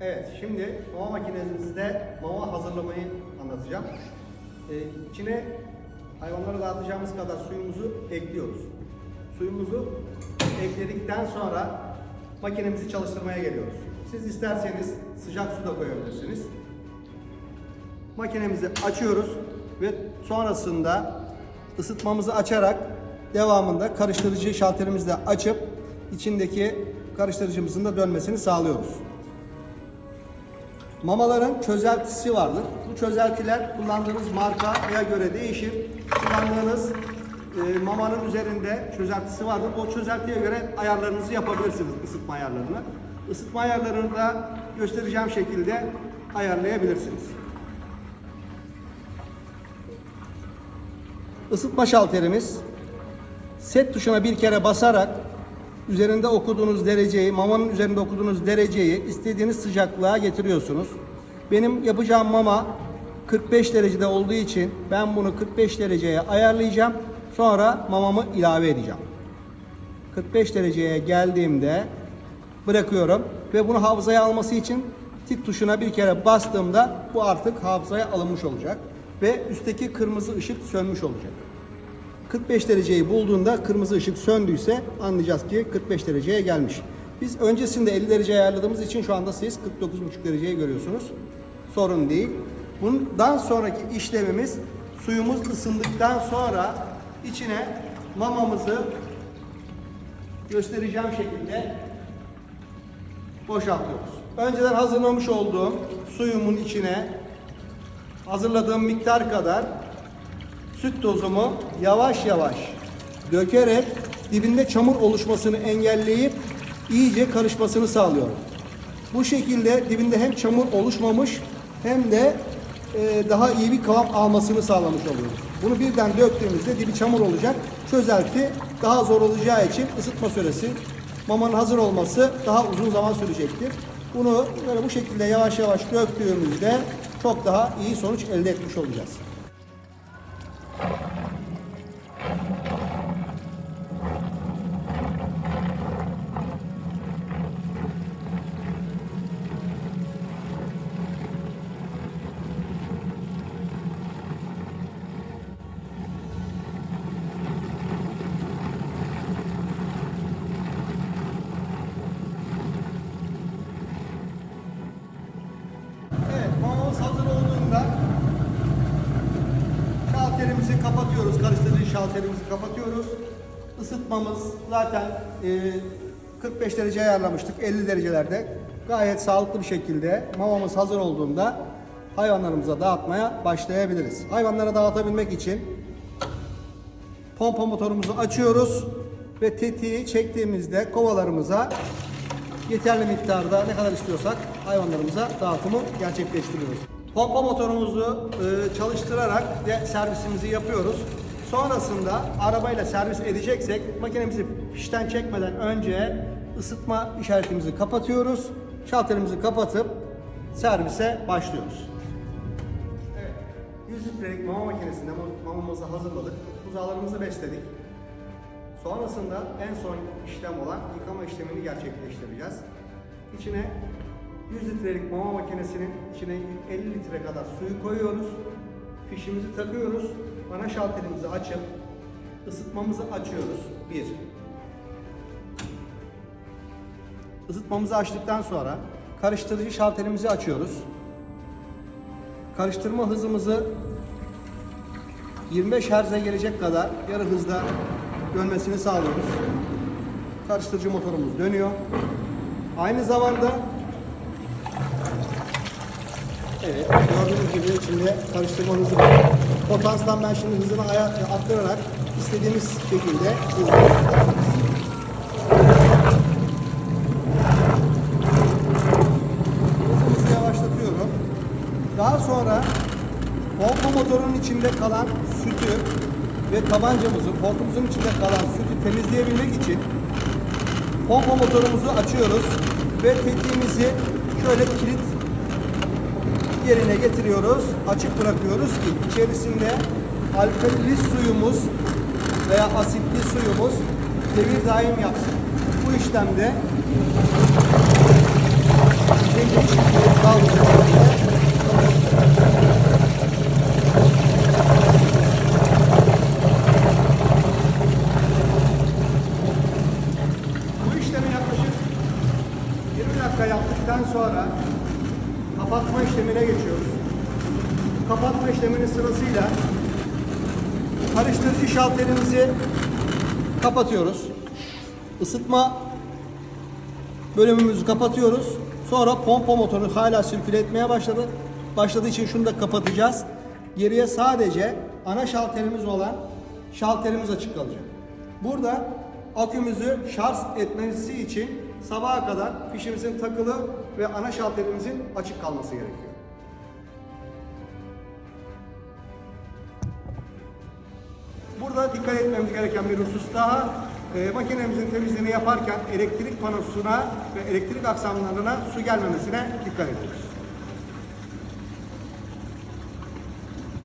Evet, şimdi mama makinemizde mama hazırlamayı anlatacağım. Ee, içine hayvanlara dağıtacağımız kadar suyumuzu ekliyoruz. Suyumuzu ekledikten sonra makinemizi çalıştırmaya geliyoruz. Siz isterseniz sıcak su da koyabilirsiniz. Makinemizi açıyoruz ve sonrasında ısıtmamızı açarak devamında karıştırıcı şalterimizi de açıp içindeki karıştırıcımızın da dönmesini sağlıyoruz. Mamaların çözeltisi vardır. Bu çözeltiler kullandığınız markaya göre değişir. Kullandığınız e, mamanın üzerinde çözeltisi vardır. O çözeltiye göre ayarlarınızı yapabilirsiniz, ısıtma ayarlarını. Isıtma ayarlarını da göstereceğim şekilde ayarlayabilirsiniz. Isıtma şalterimiz set tuşuna bir kere basarak üzerinde okuduğunuz dereceyi, mamanın üzerinde okuduğunuz dereceyi istediğiniz sıcaklığa getiriyorsunuz. Benim yapacağım mama 45 derecede olduğu için ben bunu 45 dereceye ayarlayacağım. Sonra mamamı ilave edeceğim. 45 dereceye geldiğimde bırakıyorum ve bunu hafızaya alması için tit tuşuna bir kere bastığımda bu artık hafızaya alınmış olacak ve üstteki kırmızı ışık sönmüş olacak. 45 dereceyi bulduğunda kırmızı ışık söndüyse anlayacağız ki 45 dereceye gelmiş. Biz öncesinde 50 derece ayarladığımız için şu anda siz 49,5 dereceyi görüyorsunuz. Sorun değil. Bundan sonraki işlemimiz suyumuz ısındıktan sonra içine mamamızı göstereceğim şekilde boşaltıyoruz. Önceden hazırlamış olduğum suyumun içine hazırladığım miktar kadar süt tozumu yavaş yavaş dökerek dibinde çamur oluşmasını engelleyip iyice karışmasını sağlıyorum. Bu şekilde dibinde hem çamur oluşmamış hem de e, daha iyi bir kıvam almasını sağlamış oluyoruz. Bunu birden döktüğümüzde dibi çamur olacak. Çözelti daha zor olacağı için ısıtma süresi, mamanın hazır olması daha uzun zaman sürecektir. Bunu böyle bu şekilde yavaş yavaş döktüğümüzde çok daha iyi sonuç elde etmiş olacağız. Şalterimizi kapatıyoruz. Karıştırıcı şalterimizi kapatıyoruz. Isıtmamız zaten e, 45 derece ayarlamıştık. 50 derecelerde gayet sağlıklı bir şekilde mamamız hazır olduğunda hayvanlarımıza dağıtmaya başlayabiliriz. Hayvanlara dağıtabilmek için pompa motorumuzu açıyoruz ve tetiği çektiğimizde kovalarımıza yeterli miktarda ne kadar istiyorsak hayvanlarımıza dağıtımı gerçekleştiriyoruz. Pompa motorumuzu e, çalıştırarak servisimizi yapıyoruz. Sonrasında arabayla servis edeceksek makinemizi fişten çekmeden önce ısıtma işaretimizi kapatıyoruz. Şalterimizi kapatıp servise başlıyoruz. Evet, 100 litrelik mama makinesinde mamamızı hazırladık. Buzağlarımızı besledik. Sonrasında en son işlem olan yıkama işlemini gerçekleştireceğiz. İçine 100 litrelik mama makinesinin içine 50 litre kadar suyu koyuyoruz. Fişimizi takıyoruz. Ana şalterimizi açıp ısıtmamızı açıyoruz. 1. Isıtmamızı açtıktan sonra karıştırıcı şalterimizi açıyoruz. Karıştırma hızımızı 25 Hz'e gelecek kadar yarı hızda dönmesini sağlıyoruz. Karıştırıcı motorumuz dönüyor. Aynı zamanda Evet, gördüğünüz gibi içinde karıştırma hızı var. Ben şimdi hızını aya arttırarak istediğimiz şekilde. Hızımızı yavaşlatıyorum. Daha sonra pompa motorunun içinde kalan sütü ve tabancamızın, hortumumuzun içinde kalan sütü temizleyebilmek için pompa motorumuzu açıyoruz ve tetiğimizi şöyle kilit yerine getiriyoruz, açık bırakıyoruz ki içerisinde alkalili suyumuz veya asitli suyumuz devir daim yapsın. Bu işlemde dengeli şekilde Kapatma işleminin sırasıyla karıştırıcı şalterimizi kapatıyoruz. Isıtma bölümümüzü kapatıyoruz. Sonra pompa motoru hala sirküle etmeye başladı. Başladığı için şunu da kapatacağız. Geriye sadece ana şalterimiz olan şalterimiz açık kalacak. Burada akümüzü şarj etmesi için sabaha kadar fişimizin takılı ve ana şalterimizin açık kalması gerekiyor. Dikkat etmemiz gereken bir husus daha. E, makinemizin temizliğini yaparken elektrik panosuna ve elektrik aksamlarına su gelmemesine dikkat ediyoruz.